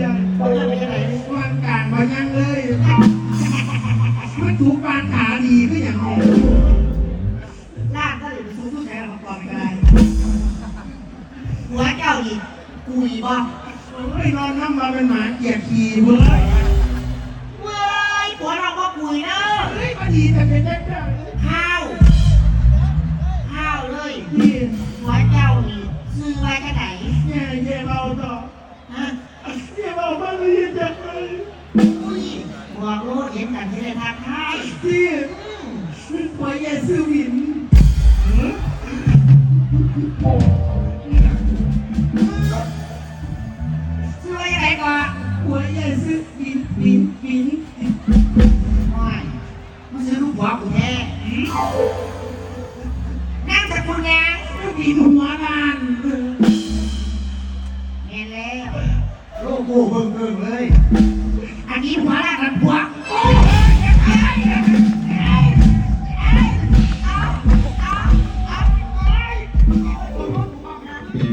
ยายเรื่องเป็นยังไงวางกลางมายังเลยมันถูกปานขาดีก็อย่างนี้ลากก็เลยไปสู้ทุกแสนของกอนไปได้หัวเจ้าดิกุยบ่เฮ้ยนอนน้ำมาเป็นหมาเกียร์ขี่เว้ยายที่อืมพอแย่ซื้อวินซื้อไว้ที่ไหนก่อนหัวแย่ซื้อวินวินวินไม่ไมาซื้อลูกหัวกูแท้นั่งสกุลไงวินหัวลานเห็นแล้วโลโก้เบิ่งเบิ่งเลย อันนี้หัวละกันหั ห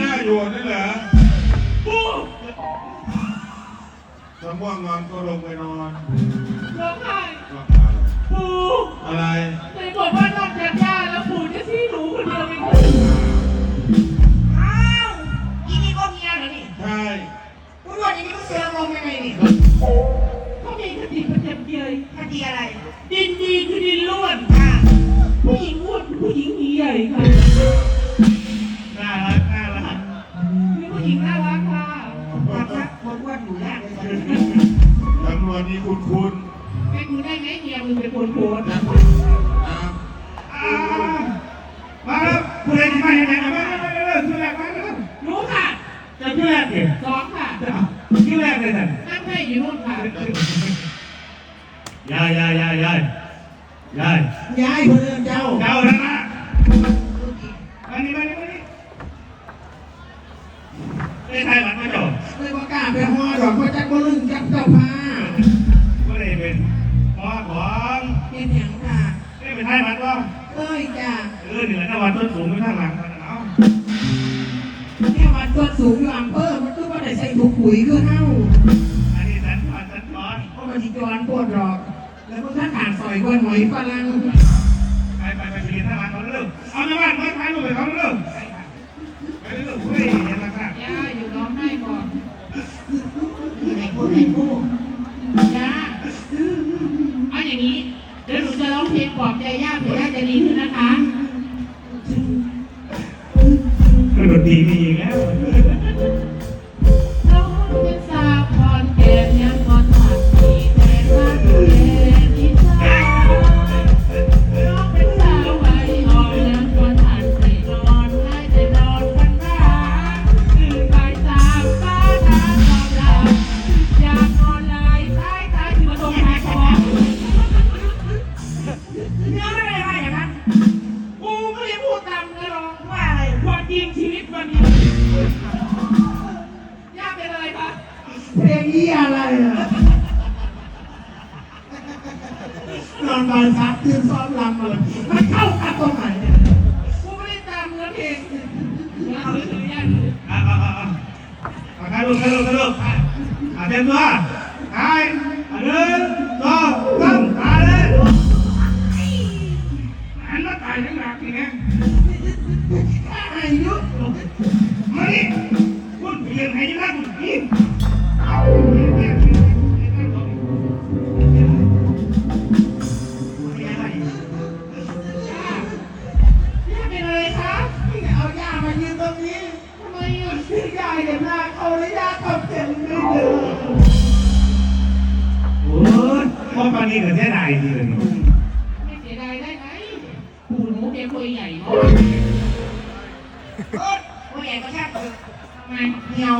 น้าอยู่นั่เหรอถ้าง่วงนอนก็ลงไปนอนร้องไห้ก็พาปูอะไรไหนบอกว่านอกจากยาแล้วปู่จะซี่หนูคนเดียวเองอ้าวอีนี่ก็เมียเหรอนี่ใช่กูว่าอย่างนี้มันเสือกลงยังไงนี่ คดีอะไร ดินดีคือดินล้วนอ่าผู้หญิงอ้วนคือผู้หญิงหนีใหญ่ค่ะน่ารักน่ารักคือผู้หญิงน่ารักค่ะทำซักคนอ้วนอยู่ยากเลยจำนวนนี้คุณคุณไปดูได้ไหมเมียมึงเป็นคนโพสต์นะมาแล้วผู้ใดที่มาอย่างไรมาแล้วมาแล้วชื่อแรกมาแล้วรู้ค่ะจะชื่อแรกดิสองค่ะชื่อแรกเลยท่านนั่งให้อยู่นู่นค่ะ ยายยายยายยายยายย้ายคนเดินเจ้าเจ้าแล้วนะมานี่มานี่มานี่ได้ไทยหลังไม่จบเลยว่ากล้าไปห่อดอกเพราะจักบ่ลึงจักเจ้าพาก็เลยเป็นหมอของเป็นหยังค่ะได้เป็นไทยหลังว่าเอ้ยจ้าเออเหนือจังหวัดต้นสูงไปข้างหลังกันเนาะเนี่ยวัดตัวสูงอยู่อำเภอมันคือว่าได้ใส่ถุงปุ๋ยคือเฮาอันนี้สันก่อนสันก่อนเพราะมันสิจอนปวดดอก แล้วพวกท่านขาดซอยกล้วยหอยฝรั่งไปไปไปเรียนทหารเขาเริ่มเอาในบ้านไม่ถ่ายรูปไปเขาเริ่มไปเริ่มเฮ้ยเห็นราคาย่าอยู่ร้องไห้ก่อนไหนพูดไหนพูดย่าเอาอย่างนี้เดี๋ยวหนูจะร้องเพลงปลอบใจย่าเผื่อย่าจะดีขึ้นนะคะคือดนตรีมีอีกแล้ว ความจริงชีวิตวันนี้ยากเป็นอะไรคะเพลงนี้อะไรอะนอนบานพักตื่นซ้อมลำเลยมันเข้ากันตรงไหนเนี่ยกูไม่ได้ตามเนื้อเพลงเนื้อหรือหรือยากอ่าอ่าอ่าอ่าถ่ายรูปถ่ายรูปถ่ายรูปอ่าเต็มตัวถ่ายอ่าหนึ่งสอง รงนี้ทำไมอะที่ยายเห็นหน้าเขาแล้วย่าขับเจ็บไม่เดินโอ้ยพ่อปานีกับเสียดายดีเลยไม่เสียดายได้ไหมปู่หนูแกคุยใหญ่เนาะโอ๊ยผู้ใหญ่ก็ช่างเถอะทำไมเหี่ยว